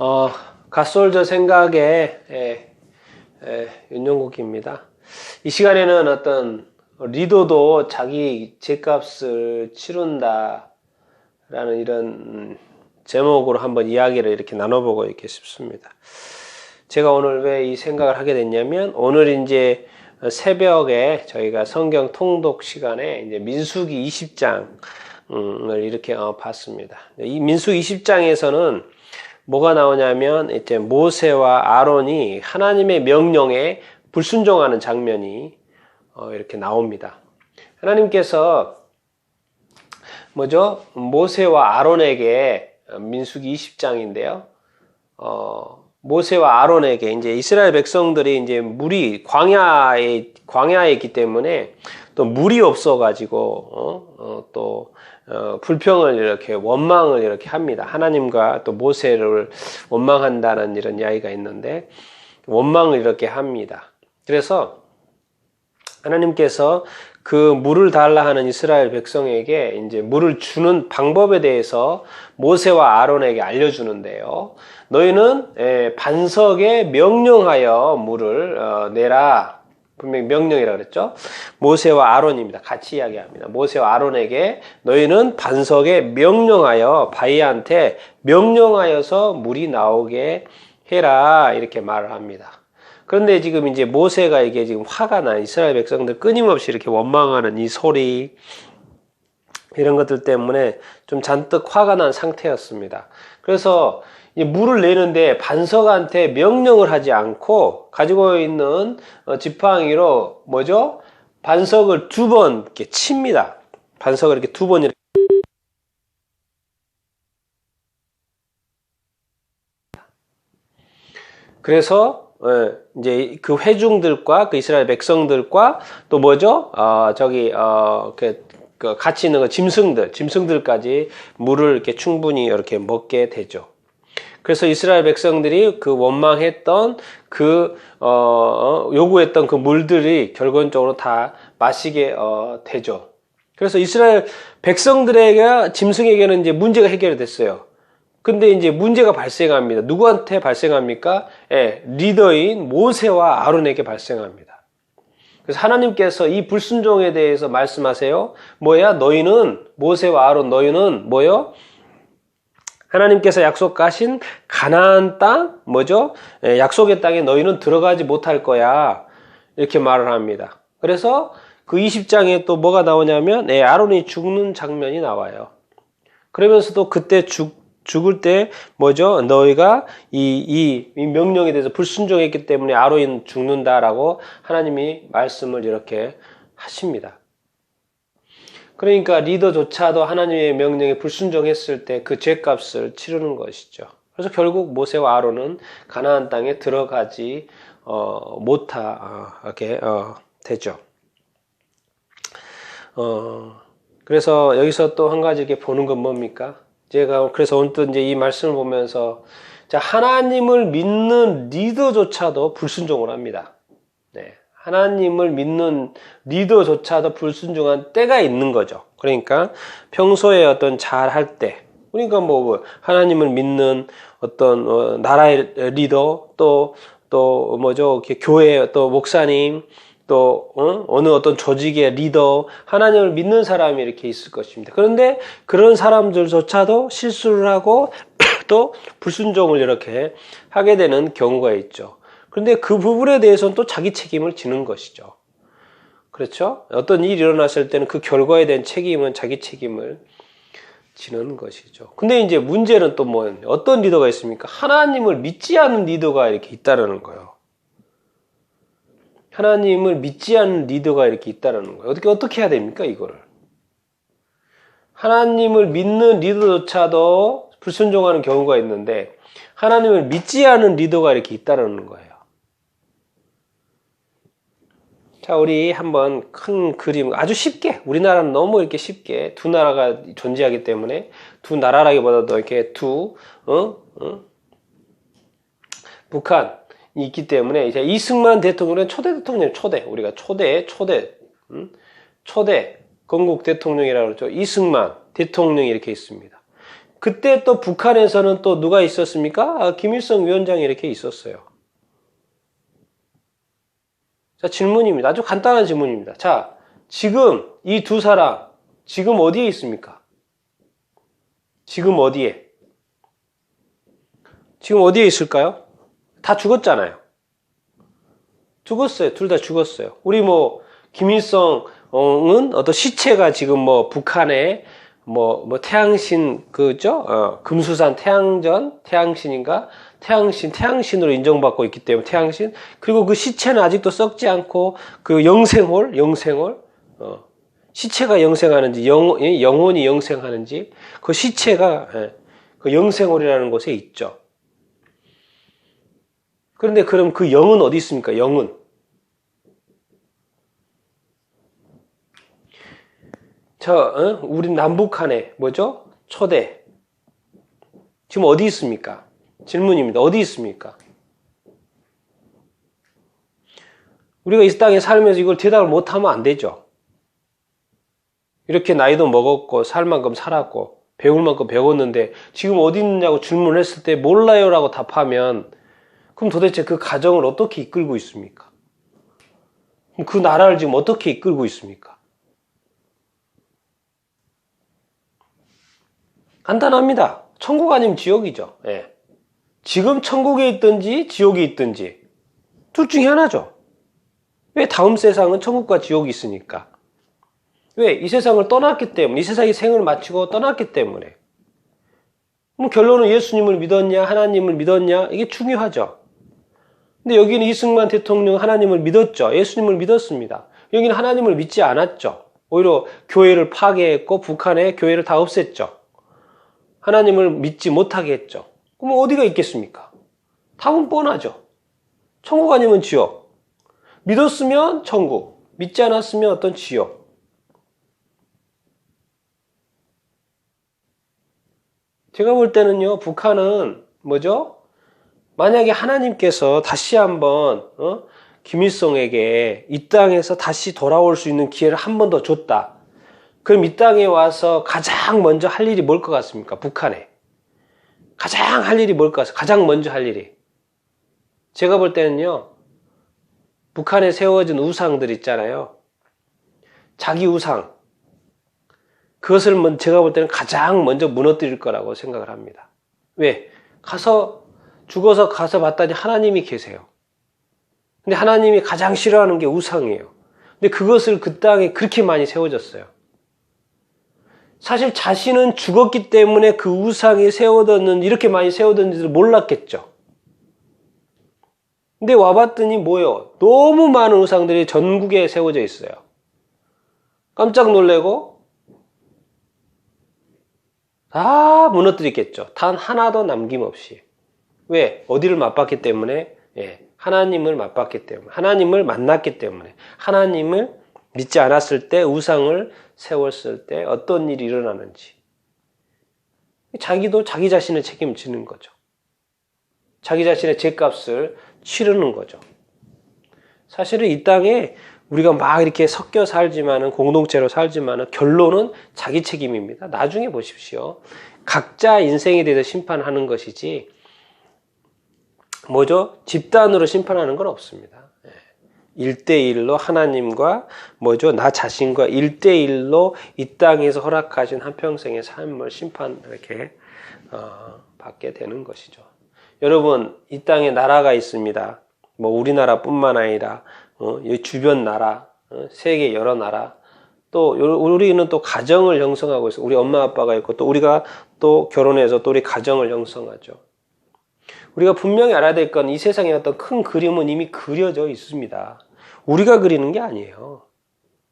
어, 갓솔저 생각의 예, 예, 윤영국입니다. 이 시간에는 어떤 리더도 자기 제값을 치른다 라는 이런 음, 제목으로 한번 이야기를 이렇게 나눠보고 이렇게 싶습니다. 제가 오늘 왜 이 생각을 하게 됐냐면 오늘 이제 새벽에 저희가 성경 통독 시간에 이제 민수기 20장을 이렇게 어, 봤습니다. 이 민수기 20장에서는 뭐가 나오냐면 이제 모세와 아론이 하나님의 명령에 불순종하는 장면이 어, 이렇게 나옵니다. 하나님께서 뭐죠? 모세와 아론에게 민수기 20장인데요. 어, 모세와 아론에게 이제 이스라엘 백성들이 이제 물이 광야에 광야에 있기 때문에 또 물이 없어 가지고 어, 어, 또 어, 불평을 이렇게 원망을 이렇게 합니다. 하나님과 또 모세를 원망한다는 이런 이야기가 있는데 원망을 이렇게 합니다. 그래서 하나님께서 그 물을 달라 하는 이스라엘 백성에게 이제 물을 주는 방법에 대해서 모세와 아론에게 알려주는데요. 너희는 예, 반석에 명령하여 물을 어, 내라. 분명히 명령이라 그랬죠. 모세와 아론입니다. 같이 이야기합니다. 모세와 아론에게 너희는 반석에 명령하여 바위한테 명령하여서 물이 나오게 해라 이렇게 말을 합니다. 그런데 지금 이제 모세가 이게 지금 화가 나 이스라엘 백성들 끊임없이 이렇게 원망하는 이 소리 이런 것들 때문에 좀 잔뜩 화가 난 상태였습니다. 그래서 물을 내는데 반석한테 명령을 하지 않고 가지고 있는 어, 지팡이로 뭐죠? 반석을 두 번 이렇게 칩니다. 반석을 이렇게 두 번 이렇게 그래서 예, 이제 그 회중들과 그 이스라엘 백성들과 또 뭐죠? 어, 저기 어, 그, 그 같이 있는 그 짐승들, 짐승들까지 물을 이렇게 충분히 이렇게 먹게 되죠. 그래서 이스라엘 백성들이 그 원망했던 그 어, 어, 요구했던 그 물들이 결론적으로 다 마시게 어, 되죠. 그래서 이스라엘 백성들에게 짐승에게는 이제 문제가 해결됐어요. 근데 이제 문제가 발생합니다. 누구한테 발생합니까? 예, 리더인 모세와 아론에게 발생합니다. 그래서 하나님께서 이 불순종에 대해서 말씀하세요. 뭐야? 너희는 모세와 아론 너희는 뭐요? 하나님께서 약속하신 가나안 땅 뭐죠? 예, 약속의 땅에 너희는 들어가지 못할 거야. 이렇게 말을 합니다. 그래서 그 20장에 또 뭐가 나오냐면 예, 아론이 죽는 장면이 나와요. 그러면서도 그때 죽 죽을 때 뭐죠? 너희가 이, 이, 이 명령에 대해서 불순종했기 때문에 아론이 죽는다라고 하나님이 말씀을 이렇게 하십니다. 그러니까 리더조차도 하나님의 명령에 불순종했을 때 그 죄값을 치르는 것이죠. 그래서 결국 모세와 아론은 가나안 땅에 들어가지 어, 못하게 어, 되죠. 어, 그래서 여기서 또 한 가지 이렇게 보는 건 뭡니까? 제가 그래서 오늘 또 이제 이 말씀을 보면서 자 하나님을 믿는 리더조차도 불순종을 합니다. 네. 하나님을 믿는 리더조차도 불순종한 때가 있는 거죠. 그러니까 평소에 어떤 잘할 때, 그러니까 뭐 하나님을 믿는 어떤 어, 나라의 리더 또 또 뭐죠 교회 또 목사님 또 어? 느 어떤 조직의 리더 하나님을 믿는 사람이 이렇게 있을 것입니다. 그런데 그런 사람들조차도 실수를 하고 또 불순종을 이렇게 하게 되는 경우가 있죠. 그런데 그 부분에 대해서는 또 자기 책임을 지는 것이죠. 그렇죠? 어떤 일이 일어났을 때는 그 결과에 대한 책임은 자기 책임을 지는 것이죠. 근데 이제 문제는 또 뭐, 어떤 리더가 있습니까? 하나님을 믿지 않는 리더가 이렇게 있다라는 거예요. 하나님을 믿지 않는 리더가 이렇게 있다라는 거예요. 어떻게, 어떻게 해야 됩니까, 이거를? 하나님을 믿는 리더조차도 불순종하는 경우가 있는데, 하나님을 믿지 않은 리더가 이렇게 있다라는 거예요. 자, 우리 한번 큰 그림, 아주 쉽게, 우리나라는 너무 이렇게 쉽게 두 나라가 존재하기 때문에 두 나라라기보다도 이렇게 두, 어? 어? 북한이 있기 때문에 이제 이승만 대통령은 초대 대통령, 초대. 우리가 초대, 초대, 음? 초대, 건국 대통령이라고 그러죠. 이승만 대통령이 이렇게 있습니다. 그때 또 북한에서는 또 누가 있었습니까? 아, 김일성 위원장이 이렇게 있었어요. 자, 질문입니다. 아주 간단한 질문입니다. 자, 지금 이 두 사람, 지금 어디에 있습니까? 지금 어디에? 지금 어디에 있을까요? 다 죽었잖아요. 죽었어요. 둘 다 죽었어요. 우리 뭐, 김일성은 어떤 시체가 지금 뭐, 북한에 뭐, 뭐, 태양신, 그죠? 어, 금수산 태양전, 태양신인가? 태양신, 태양신으로 인정받고 있기 때문에 태양신. 그리고 그 시체는 아직도 썩지 않고 그 영생홀, 영생홀, 어, 시체가 영생하는지, 영, 예, 영혼이 영생하는지, 그 시체가, 예, 그 영생홀이라는 곳에 있죠. 그런데 그럼 그 영은 어디 있습니까? 영은. 저, 어? 우리 남북한에 뭐죠? 초대. 지금 어디 있습니까? 질문입니다. 어디 있습니까? 우리가 이 땅에 살면서 이걸 대답을 못하면 안 되죠. 이렇게 나이도 먹었고, 살 만큼 살았고, 배울 만큼 배웠는데, 지금 어디 있느냐고 질문을 했을 때, 몰라요라고 답하면, 그럼 도대체 그 가정을 어떻게 이끌고 있습니까? 그 나라를 지금 어떻게 이끌고 있습니까? 간단합니다. 천국 아니면 지옥이죠. 예. 지금 천국에 있든지 지옥에 있든지 둘 중에 하나죠. 왜 다음 세상은 천국과 지옥이 있으니까? 왜? 이 세상을 떠났기 때문에, 이 세상의 생을 마치고 떠났기 때문에. 그럼 결론은 예수님을 믿었냐, 하나님을 믿었냐, 이게 중요하죠. 근데 여기는 이승만 대통령 하나님을 믿었죠. 예수님을 믿었습니다. 여기는 하나님을 믿지 않았죠. 오히려 교회를 파괴했고 북한에 교회를 다 없앴죠. 하나님을 믿지 못하게 했죠. 그럼 어디가 있겠습니까? 답은 뻔하죠. 천국 아니면 지옥. 믿었으면 천국. 믿지 않았으면 어떤 지옥. 제가 볼 때는요, 북한은 뭐죠? 만약에 하나님께서 다시 한번 어? 김일성에게 이 땅에서 다시 돌아올 수 있는 기회를 한 번 더 줬다. 그럼 이 땅에 와서 가장 먼저 할 일이 뭘 것 같습니까? 북한에. 가장 할 일이 뭘것 같습니까? 가장 먼저 할 일이. 제가 볼 때는요, 북한에 세워진 우상들 있잖아요. 자기 우상. 그것을 제가 볼 때는 가장 먼저 무너뜨릴 거라고 생각을 합니다. 왜? 가서 죽어서 가서 봤더니 하나님이 계세요. 근데 하나님이 가장 싫어하는 게 우상이에요. 근데 그것을 그 땅에 그렇게 많이 세워졌어요. 사실 자신은 죽었기 때문에 그 우상이 세워졌는 이렇게 많이 세워졌는지를 몰랐겠죠. 근데 와봤더니 뭐요? 너무 많은 우상들이 전국에 세워져 있어요. 깜짝 놀래고 다 무너뜨리겠죠. 단 하나도 남김없이. 왜? 어디를 맛봤기 때문에? 예, 하나님을 맛봤기 때문에. 하나님을 만났기 때문에. 하나님을 믿지 않았을 때, 우상을 세웠을 때 어떤 일이 일어나는지. 자기도 자기 자신의 책임지는 거죠. 자기 자신의 죄값을 치르는 거죠. 사실은 이 땅에 우리가 막 이렇게 섞여 살지만은 공동체로 살지만은 결론은 자기 책임입니다. 나중에 보십시오. 각자 인생에 대해서 심판하는 것이지 뭐죠? 집단으로 심판하는 건 없습니다. 1대1로 하나님과 뭐죠? 나 자신과 1대1로 이 땅에서 허락하신 한평생의 삶을 심판 이렇게 어, 받게 되는 것이죠. 여러분, 이 땅에 나라가 있습니다. 뭐 우리나라뿐만 아니라 어, 주변 나라, 어, 세계 여러 나라, 또 우리는 또 가정을 형성하고 있어. 우리 엄마 아빠가 있고 또 우리가 또 결혼해서 또 우리 가정을 형성하죠. 우리가 분명히 알아야 될 건 이 세상에 어떤 큰 그림은 이미 그려져 있습니다. 우리가 그리는 게 아니에요.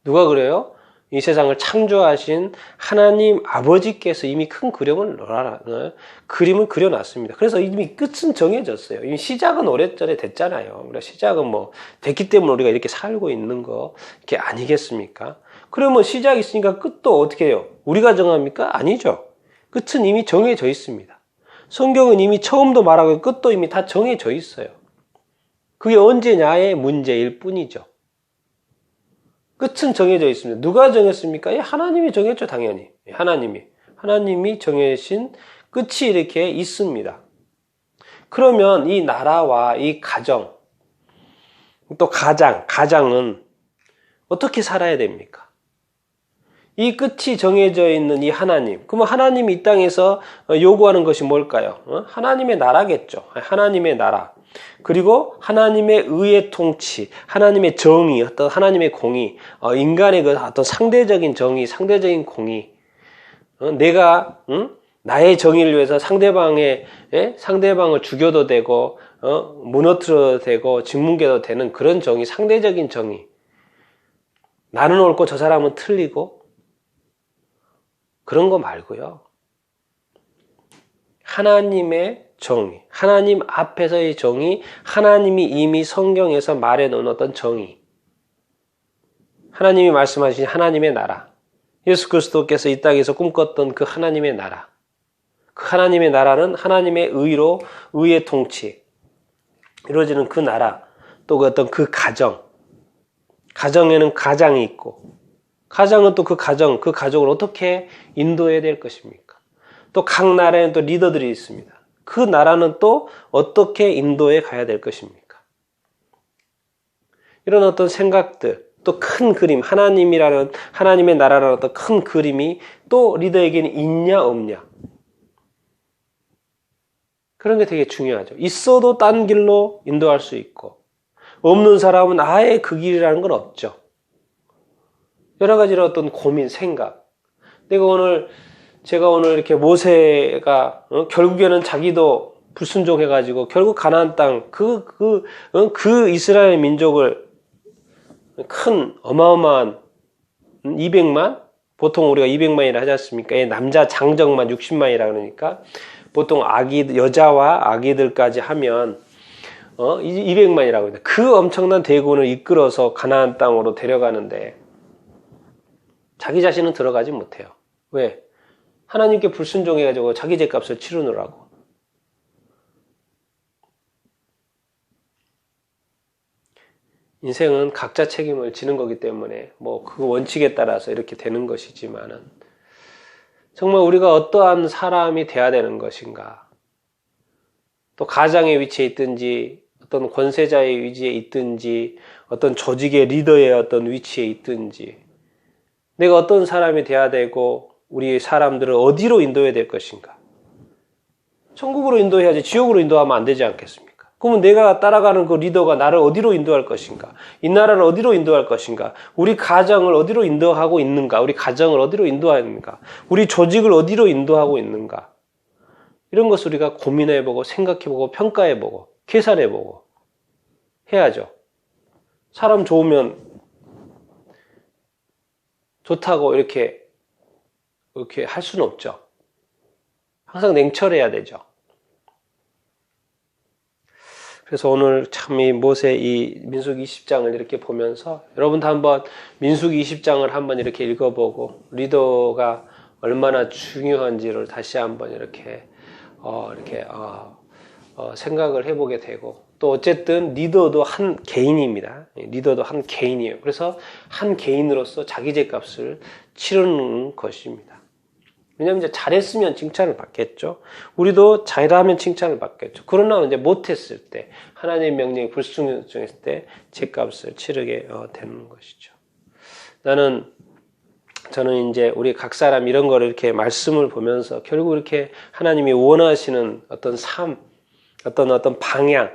누가 그래요? 이 세상을 창조하신 하나님 아버지께서 이미 큰 그림을 어, 그림을 그려놨습니다. 그래서 이미 끝은 정해졌어요. 이미 시작은 오래전에 됐잖아요. 우리가 시작은 뭐 됐기 때문에 우리가 이렇게 살고 있는 거 이게 아니겠습니까? 그러면 시작이 있으니까 끝도 어떻게 해요? 우리가 정합니까? 아니죠. 끝은 이미 정해져 있습니다. 성경은 이미 처음도 말하고 끝도 이미 다 정해져 있어요. 그게 언제냐의 문제일 뿐이죠. 끝은 정해져 있습니다. 누가 정했습니까? 예, 하나님이 정했죠, 당연히. 예, 하나님이. 하나님이 정해신 끝이 이렇게 있습니다. 그러면 이 나라와 이 가정, 또 가장, 가장은 어떻게 살아야 됩니까? 이 끝이 정해져 있는 이 하나님. 그러면 하나님이 이 땅에서 요구하는 것이 뭘까요? 어? 하나님의 나라겠죠. 하나님의 나라. 그리고 하나님의 의의 통치, 하나님의 정의, 어떤 하나님의 공의, 어, 인간의 그 어떤 상대적인 정의, 상대적인 공의. 어, 내가 나의 정의를 위해서 상대방의 상대방을 죽여도 되고 무너뜨려도 되고 직문계도 되는 그런 정의, 상대적인 정의. 나는 옳고 저 사람은 틀리고 그런 거 말고요. 하나님의 정의, 하나님 앞에서의 정의, 하나님이 이미 성경에서 말해 놓은 어떤 정의. 하나님이 말씀하신 하나님의 나라. 예수 그리스도께서 이 땅에서 꿈꿨던 그 하나님의 나라. 그 하나님의 나라는 하나님의 의로, 의의 통치. 이루어지는 그 나라. 또 그 어떤 그 가정. 가정에는 가장이 있고, 가장은 또 그 가정, 그 가족을 어떻게 인도해야 될 것입니까? 또 각 나라에는 또 리더들이 있습니다. 그 나라는 또 어떻게 인도해 가야 될 것입니까? 이런 어떤 생각들, 또 큰 그림, 하나님이라는, 하나님의 나라라는 어떤 큰 그림이 또 리더에게는 있냐, 없냐. 그런 게 되게 중요하죠. 있어도 딴 길로 인도할 수 있고, 없는 사람은 아예 그 길이라는 건 없죠. 여러 가지 어떤 고민, 생각. 내가 오늘, 제가 오늘 이렇게 모세가, 어? 결국에는 자기도 불순종해가지고, 결국 가나안 땅, 그, 그, 어? 그 이스라엘 민족을 큰, 어마어마한 200만? 보통 우리가 200만이라 하지 않습니까? 남자 장정만 60만이라 그러니까, 보통 아기, 여자와 아기들까지 하면, 어, 200만이라고 합니다. 그 엄청난 대군을 이끌어서 가나안 땅으로 데려가는데 자기 자신은 들어가지 못해요. 왜? 하나님께 불순종해가지고 자기 죄값을 치르느라고. 인생은 각자 책임을 지는 거기 때문에 뭐 그 원칙에 따라서 이렇게 되는 것이지만은 정말 우리가 어떠한 사람이 돼야 되는 것인가? 또 가장의 위치에 있든지 어떤 권세자의 위치에 있든지 어떤 조직의 리더의 어떤 위치에 있든지 내가 어떤 사람이 돼야 되고 우리 사람들을 어디로 인도해야 될 것인가? 천국으로 인도해야지 지옥으로 인도하면 안 되지 않겠습니까? 그러면 내가 따라가는 그 리더가 나를 어디로 인도할 것인가? 이 나라를 어디로 인도할 것인가? 우리 가정을 어디로 인도하고 있는가? 우리 가정을 어디로 인도하는가? 우리 조직을 어디로 인도하고 있는가? 이런 것을 우리가 고민해보고 생각해보고 평가해보고 계산해보고 해야죠. 사람 좋으면 좋다고 이렇게 이렇게 할 수는 없죠. 항상 냉철해야 되죠. 그래서 오늘 참 이 모세 이 민수기 20장을 이렇게 보면서 여러분도 한번 민수기 20장을 한번 이렇게 읽어보고 리더가 얼마나 중요한지를 다시 한번 이렇게 어 이렇게 어, 어 생각을 해보게 되고 또 어쨌든 리더도 한 개인입니다. 리더도 한 개인이에요. 그래서 한 개인으로서 자기 죄값을 치르는 것입니다. 왜냐하면 이제 잘했으면 칭찬을 받겠죠. 우리도 잘하면 칭찬을 받겠죠. 그러나 이제 못했을 때 하나님의 명령에 불순종했을 때 죄값을 치르게 어, 되는 것이죠. 나는 저는 이제 우리 각 사람 이런 거를 이렇게 말씀을 보면서 결국 이렇게 하나님이 원하시는 어떤 삶, 어떤 어떤 방향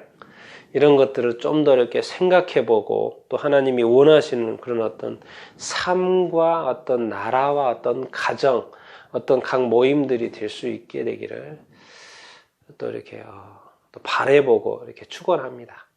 이런 것들을 좀 더 이렇게 생각해 보고 또 하나님이 원하시는 그런 어떤 삶과 어떤 나라와 어떤 가정, 어떤 각 모임들이 될 수 있게 되기를 또 이렇게 어, 또 바래보고 이렇게 축원합니다.